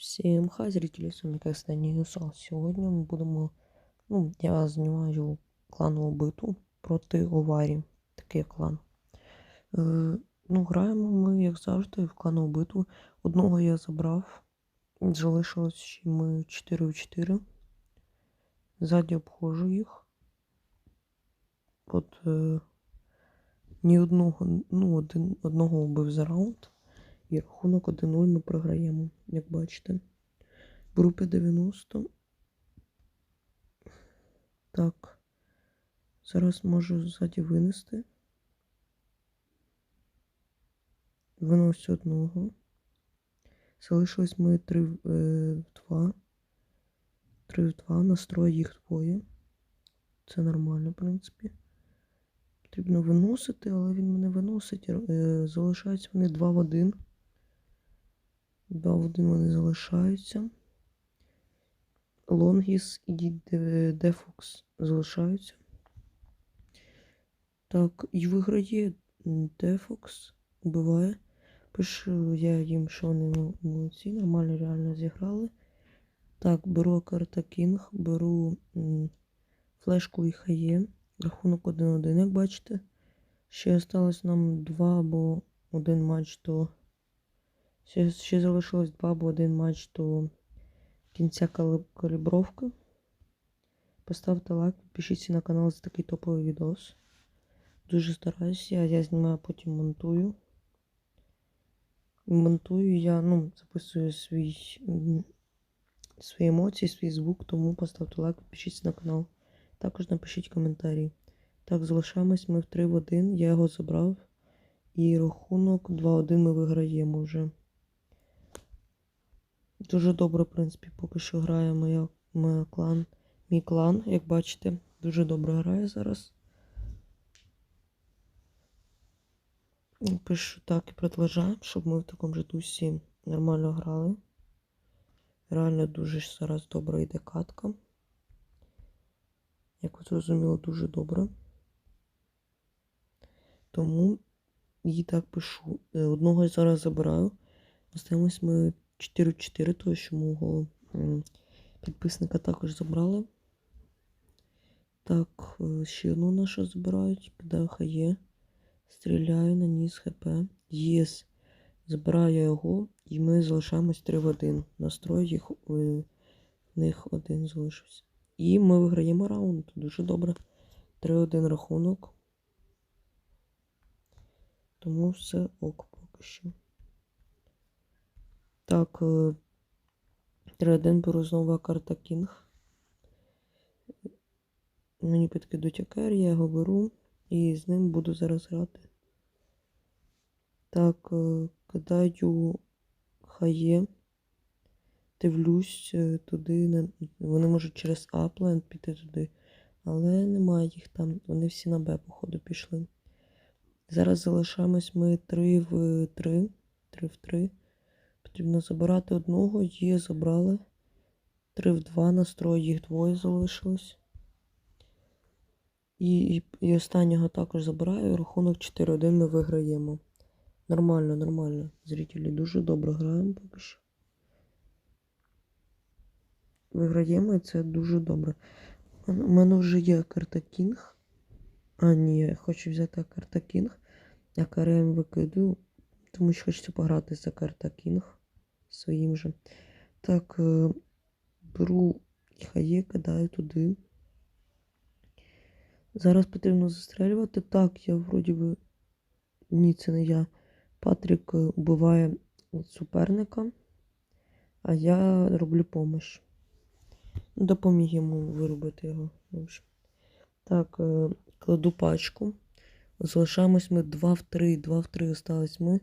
Всем хай, зрители, с вами как всегда Ньюсал. Сегодня мы будемо, ну, я знімаю кланову битву проти Оварі. Такий клан. Е, ну, граємо ми, як завжди, в кланову битву. Одного я забрав. Залишилось ще ми 4 в 4. Ззаді обходжу їх. От е, ні одного, ну, один, одного вбив за раунд. І рахунок 1-0 ми програємо, як бачите. Групи 90. Так. Зараз можу ззаді винести. Виносю одного. Залишилось ми 3 в 2. 3 в 2. Настрою їх двоє. Це нормально, в принципі. Потрібно виносити, але він мене виносить. Е, Залишаються вони 2 в 1. Два в один вони залишаються. Лонгіс і Дефокс залишаються. Так, і виграє Дефокс, убиває. Пишу я їм, що вони мо- молодці, нормально реально зіграли. Так, беру карта Кінг, беру флешку і хає. Рахунок 1-1, як бачите. Ще осталось нам два або один матч до Ще, ще залишилось два або один матч до кінця калібровки. Поставте лайк, підпишіться на канал за такий топовий відос. Дуже стараюся, я знімаю, потім монтую. Монтую я, ну, записую свій, свої емоції, свій звук, тому поставте лайк, підпишіться на канал. Також напишіть коментарі. Так, залишаємось ми в 3 в 1. Я його забрав. І рахунок 2-1 ми виграємо вже. Дуже добре, в принципі, поки що грає моя, моя клан, мій клан, як бачите, дуже добре грає зараз. Пишу так і продовжаємо, щоб ми в такому же дусі нормально грали. Реально дуже зараз добре йде катка. Як ви зрозуміли, дуже добре. Тому і так пишу. Е, Одного я зараз забираю. Остаємось ми 4-4, тому що мого підписника також забрали. Так, е, ще одну нашу забирають. Підаю хає. Стріляю на ніс ХП. Єс. Забираю його, і ми залишаємось 3 в 1. Настрой їх е, в них один залишився. І ми виграємо раунд. Дуже добре. 3-1 рахунок. Тому все ок поки що. Так, е, 3-1 беру знову карта Кінг. Мені підкидуть акер, я його беру і з ним буду зараз грати. Так, е, кидаю хає. Дивлюсь е, туди. Вони можуть через Апленд піти туди. Але немає їх там. Вони всі на Б, походу, пішли. Зараз залишаємось ми 3 в 3. 3 в 3. Потрібно забирати одного, є, забрали. 3 в 2 настрой, їх двоє залишилось. І, і, і останнього також забираю. Рахунок 4-1 ми виграємо. Нормально, нормально. Зрителі дуже добре граємо поки що. Виграємо і це дуже добре. У мене вже є карта Кінг. А, ні, я хочу взяти карта Кінг. Я карем викидаю, тому що хочеться пограти за карта Кінг своїм же. Так, е, беру хає, кидаю туди. Зараз потрібно застрелювати. Так, я вроді би. Ні, це не я. Патрік е, вбиває суперника, а я роблю помощь. Допоміг йому виробити його. Так, е, кладу пачку. Залишаємось ми 2 в 3. 2 в 3 остались ми.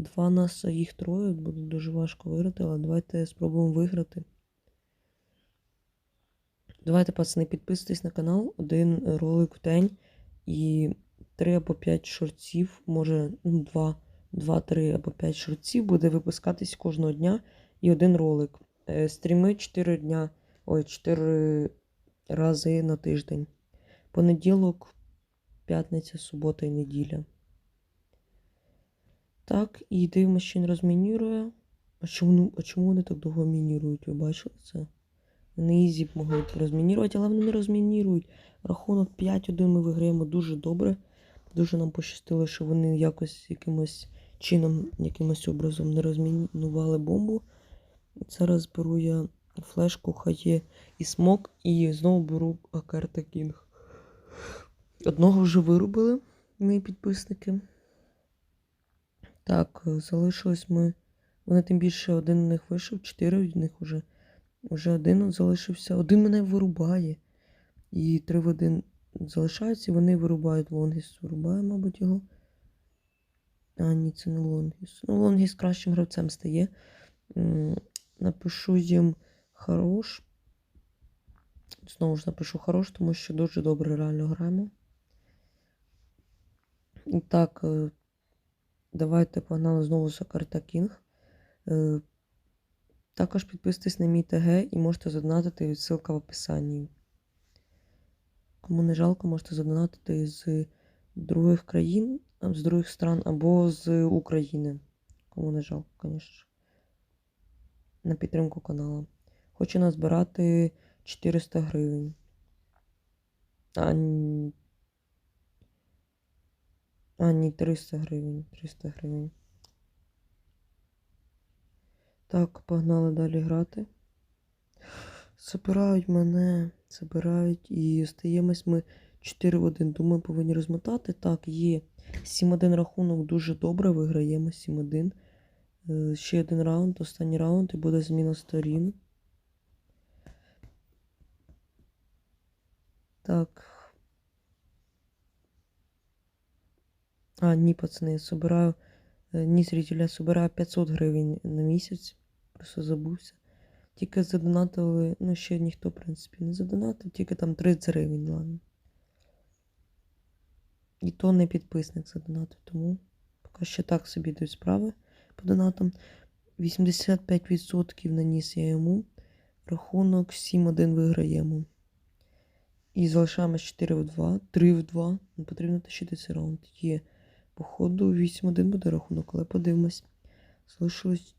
Два нас, а їх троє. Буде дуже важко виграти, але давайте спробуємо виграти. Давайте, пацани, підписуйтесь на канал. Один ролик в день і 3 або 5 шортів, може, ну, 2, 2, 3 або 5 шортів буде випускатись кожного дня і один ролик. Е, Стріми 4 дня, ой, 4 рази на тиждень. Понеділок, п'ятниця, субота і неділя. Так, і дивимося, що він розмінює. А чому, а чому вони так довго мінірують? Ви бачили це? Вони ізі можуть розмінірувати, але вони не розмінірують. Рахунок 5-1 ми виграємо дуже добре. Дуже нам пощастило, що вони якось якимось чином, якимось образом не розмінували бомбу. Зараз беру я флешку, хає і смок, і знову беру Акерта Кінг. Одного вже вирубили мої підписники. Так, е, залишилось ми. Вони тим більше один з них вийшов, чотири від них вже. Вже один залишився. Один мене вирубає. І три в один залишаються, і вони вирубають Лонгіс. Вирубає, мабуть, його. А, ні, це не Лонгіс. Ну, Лонгіс кращим гравцем стає. Напишу їм хорош. Знову ж напишу хорош, тому що дуже добре реально граємо. І так, е, давайте погнали знову за карта Кінг. Е, Також підписуйтесь на мій ТГ і можете задонатити, ссылка в описанні. Кому не жалко, можете задонатити з других країн, з других стран або з України. Кому не жалко, звісно. На підтримку каналу. Хочу назбирати 400 гривень. А. а, ні, 300 гривень. 300 гривень. Так, погнали далі грати. Забирають мене, забирають і остаємось ми 4 в 1. Думаю, повинні розмотати. Так, є 7-1 рахунок дуже добре. Виграємо 7-1. Е, Ще один раунд, останній раунд і буде зміна сторін. Так. А, ні, пацани, я собираю. е, Ні, зрителя, собираю 500 гривень на місяць. Просто забувся. Тільки задонатили, ну ще ніхто, в принципі, не задонатив, тільки там 30 гривень, ладно. І то не підписник задонатив, тому поки що так собі йдуть справи по донатам. 85% наніс я йому. Рахунок 7-1 виграємо. І залишаємось 4 в 2, 3 в 2. Не потрібно тащити цей раунд. Є. Походу 8-1 буде рахунок, але подивимось. Залишилось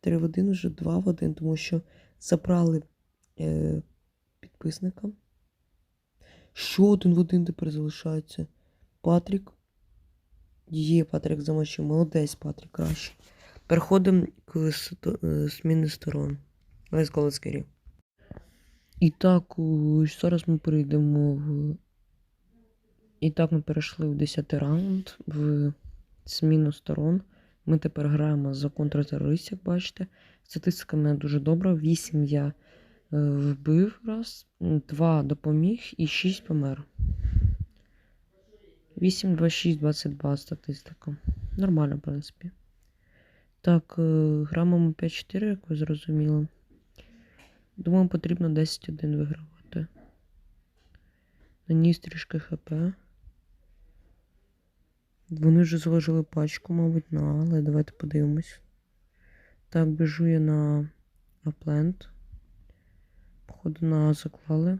3 в 1, вже 2 в 1, тому що забрали е, підписника. Що один в один тепер залишається? Патрік. Є, Патрік замочив. Молодець, Патрік, краще. Переходимо к е, зміни сторон. Let's go, let's. І так, у- зараз ми перейдемо в. І так ми перейшли в 10 раунд в зміну сторон. Ми тепер граємо за контртерористів, бачите. Статистика в мене дуже добра. 8 я е, вбив раз, 2 допоміг і 6 помер. 8, 2, 6, 22 статистика. Нормально, в принципі. Так, е, граємо ми 5-4, як ви зрозуміли. Думаю, потрібно 10-1 вигравати. Наніс трішки ХП. Вони вже заложили пачку, мабуть, на, але давайте подивимось. Так, біжу я на Аплент. Походу на заклали.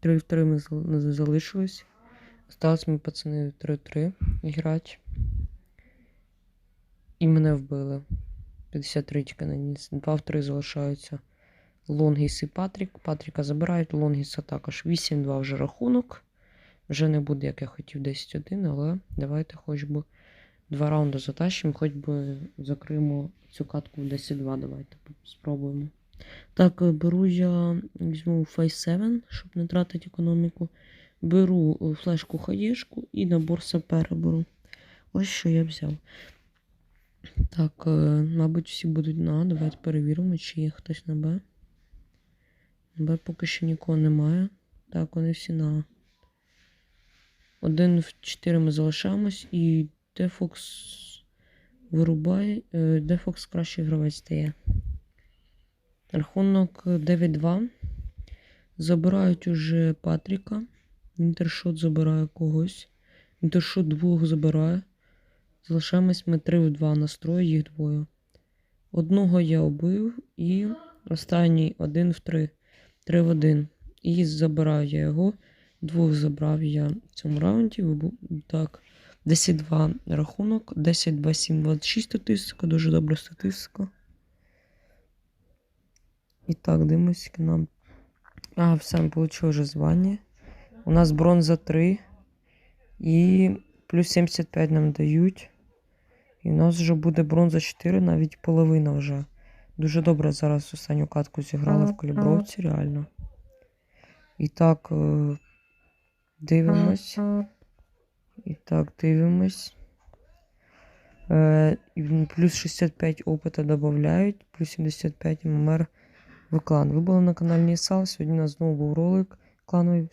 3 в 3 ми залишились. Осталось ми пацани 3-3 грати. І мене вбили. 53 тільки наніс. 2 в 3 залишаються. Лонгіс і Патрік. Патріка забирають, Лонгіса також. 8-2 вже рахунок. Вже не буде, як я хотів, 10-1, але давайте хоч би два раунди затащимо, хоч би закриємо цю катку в 10-2. Давайте спробуємо. Так, е, беру я візьму Face 7, щоб не тратити економіку. Беру е, флешку хаєшку і набор сапера беру. Ось що я взяв. Так, е, мабуть, всі будуть на. Давайте перевіримо, чи є хтось на Б. На Б поки що нікого немає. Так, вони всі на. А. Один в 4 ми залишаємось і Дефокс вирубає. е, Дефокс кращий гравець стає. Рахунок 9-2. Забирають уже Патріка. Інтершот забирає когось. Інтершот двох забирає. Залишаємось ми 3 в 2 настрою, їх двоє. Одного я убив і останній 1 в 3. 3 в 1. І забираю я його. Двох забрав я в цьому раунді. Так. 10-2 рахунок. 10-2-7, 26 статистика. Дуже добра статистика. І так, дивимось, скільки нам. А, все, ми отримали вже звання. У нас бронза 3. І плюс 75 нам дають. І у нас вже буде бронза 4, навіть половина вже. Дуже добре зараз останню катку зіграли в калібровці, реально. І так, е, дивимось. І так, дивимось. Е, плюс 65 опита додають, плюс 75 ММР в клан. Ви були на каналі Нісал. Сьогодні у нас знову був ролик клановий.